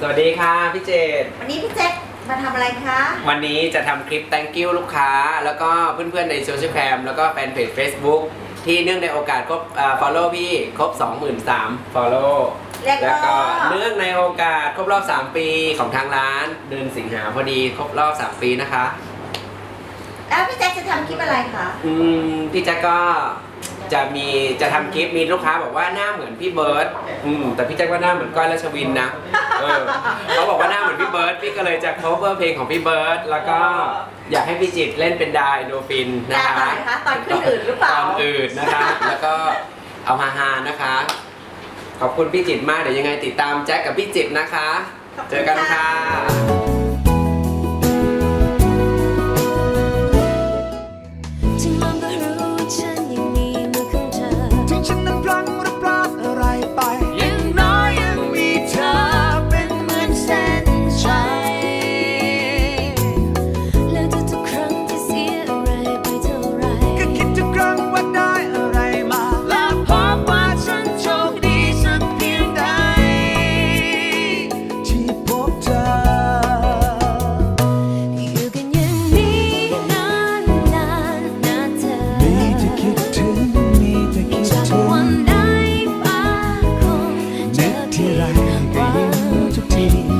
สวัสดีค่ะพี่เจดวันนี้พี่แจ็คมาทำอะไรคะ วันนี้จะทำคลิป thank you ลูกค้า แล้วก็เพื่อนๆในโซเชียลแคมแล้วก็แฟนเพจ Facebook ที่เนื่องในโอกาสครบเอ่อ follow พี่ครบ 23,000 follow แล้วแล้วก็ก็เนื่องในโอกาสครบรอบ 3 ปีของทางร้าน เดือนสิงหาพอดีครบรอบ 3 ปีนะคะ แล้วพี่แจ็คจะทำคลิปอะไรคะ อืมพี่แจ๊กก็ จะมีจะทำคลิปมีลูกค้าบอกว่าหน้าเหมือนพี่เบิร์ตอืมแต่พี่แจ๊กว่าหน้าเหมือนก้อยรัชวินนะเออเขาบอกว่าหน้าเหมือนพี่เบิร์ตพี่ก็เลยจะ cover เพลงของพี่เบิร์ตแล้วก็อยากให้พี่จิตรเล่นเป็นไดโนฟินนะตอนคะไหนคะตอนขึ้นอื่นหรือเปล่า ตอนอื่นนะคะ แล้วก็เอาฮาๆนะคะ ขอบคุณพี่จิตรมากเดี๋ยวยังไงติดตามแจ็คกับพี่จิตรนะคะขอบคุณเจอกันค่ะค่ะ city.